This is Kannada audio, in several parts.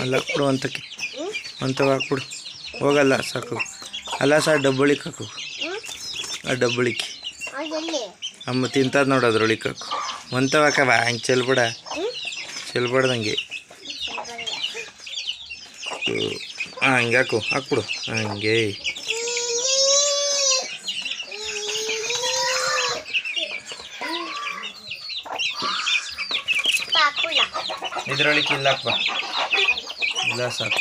ಅಲ್ಲ ಕೊಡು ಅಂತಕ್ಕೆ ಅಂತವ ಹಾಕ್ಬಿಡು. ಹೋಗಲ್ಲ, ಸಾಕು. ಅಲ್ಲ ಸಾ ಡಬ್ಬಳಿಗೆ ಹಾಕು. ಆ ಡಬ್ಬಳಿಗೆ ಅಮ್ಮ ತಿಂತದ ನೋಡು ಅದ್ರೊಳಿಗೆ ಹಾಕು. ಒಂತವ ಹಾಕವ ಹಂಗೆ ಚೆಲ್ಬೇಡ. ಹ್ಞೂ ಚೆಲ್ಬಾರ್ದಂಗೆ. ಹಾಂ ಹಂಗೆ ಹಾಕು. ಹಾಕ್ಬಿಡು. ಹಂಗೆ. ಇದ್ರೊಳಿಗೆ ಇಲ್ಲಪ್ಪ ಇಲ್ಲ ಸಾಕು.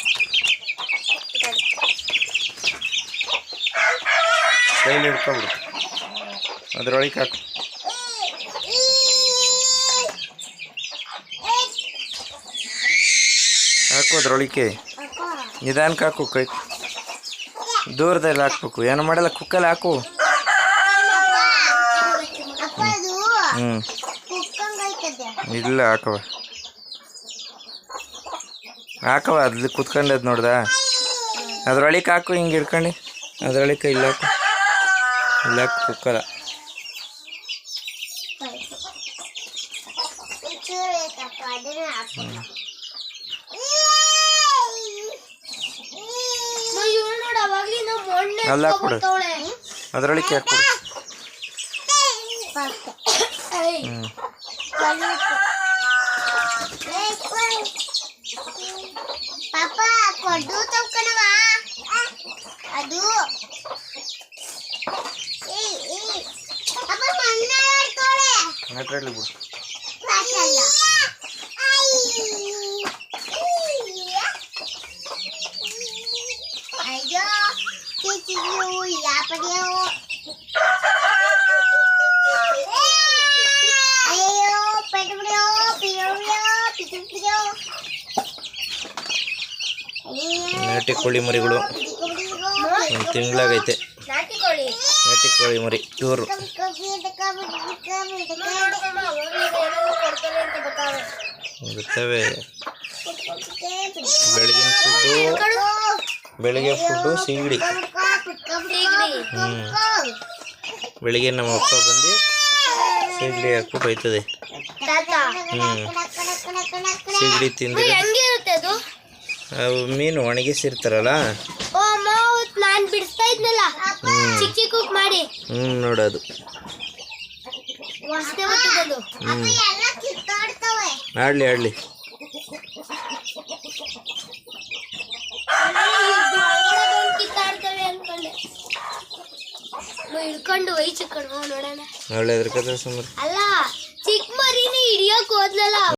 ಕೈಲಿ ಹಿಡ್ಕೊಂಬಿಡು. ಅದ್ರೊಳಗೆ ಹಾಕು. ಹಾಕು ಅದ್ರೊಳಿಗೆ ನಿಧಾನಕ್ಕೆ ಹಾಕು ಕೈ. ದೂರದಲ್ಲಿ ಹಾಕ್ಬೇಕು. ಏನು ಮಾಡಲ್ಲ ಕುಕ್ಕಲ್ಲಿ ಹಾಕು. ಹ್ಞೂ ಇಲ್ಲ ಹಾಕವ ಹಾಕವ ಅಲ್ಲಿ ಕುತ್ಕೊಂಡದ್ ನೋಡ್ದ ಅದ್ರೊಳಗೆ ಹಾಕು ಹಿಂಗೆ ಹಿಡ್ಕೊಂಡು ಅದ್ರೊಳಗೆ ಇಲ್ಲ ಹಾಕು ಇಲ್ಲ ಹಾಕು ಕುಕ್ಕಲ್ಲ ಚೂರು ಐತಪ್ಪ ಅದನ್ನ ಹಾಕು ನೋಡು ಅವಾಗ್ಲಿಂದ ಮೊನ್ನೆ ಅಲ್ಲ ಹಾಕ್ಬಿಡು ಅದ್ರೊಳಗೆ ಹಾಕ್ಬಿಡು ಹ್ಞೂ ಪಿಯೋಬಿಡಿಯೋ ಪಿಚುಬಿಡಿಯೋ ನಾಟಿ ಕೋಳಿ ಮರಿಗಳು ಒಂದು ತಿಂಗಳಾಗೈತೆ ನಾಟಿ ಕೋಳಿ ಮರಿ ಇವರು ಬಿಡ್ತವೆ ಬೆಳಗಿನ ಫುಡ್ಡು ಬೆಳಿಗ್ಗೆ ಫುಡ್ಡು ಸಿಂಗಡಿ. ಹ್ಞೂ ಬೆಳಿಗ್ಗೆ ನಮ್ಮ ಅಪ್ಪ ಬಂದು ಸಿಗಡಿ ಹಾಕ್ಬಿಟ್ಟು ಹೋಯ್ತದೆ ಸಿಗಡಿ ತಿಂದ್ರೆ ಹೆಂಗಿರುತ್ತೆ ಅದು ಅವು ಮೀನು ಒಣಗಿಸಿರ್ತಾರಲ್ಲ? ನಾನು ಬಿಡಿಸ್ತಾ ಇದ್ನಲ್ಲ. ಚಿಕ್ಕ ಚಿಕ್ಕ ಮಾಡಿ. ಹ್ಞೂ ನೋಡೋದು ಆಡ್ಲಿ ಬರ್ತದದು ಆಡಲಿ ಹಿಡ್ಕೊಂಡು ನೋಡೋಣ. ಒಳ್ಳೆ ಸುಮಾರು ಅಲ್ಲ ಚಿಕ್ಕ ಮರಿನೇ ಹಿಡಿಯಕ್ ಹೋದ್ನಲ್ಲ.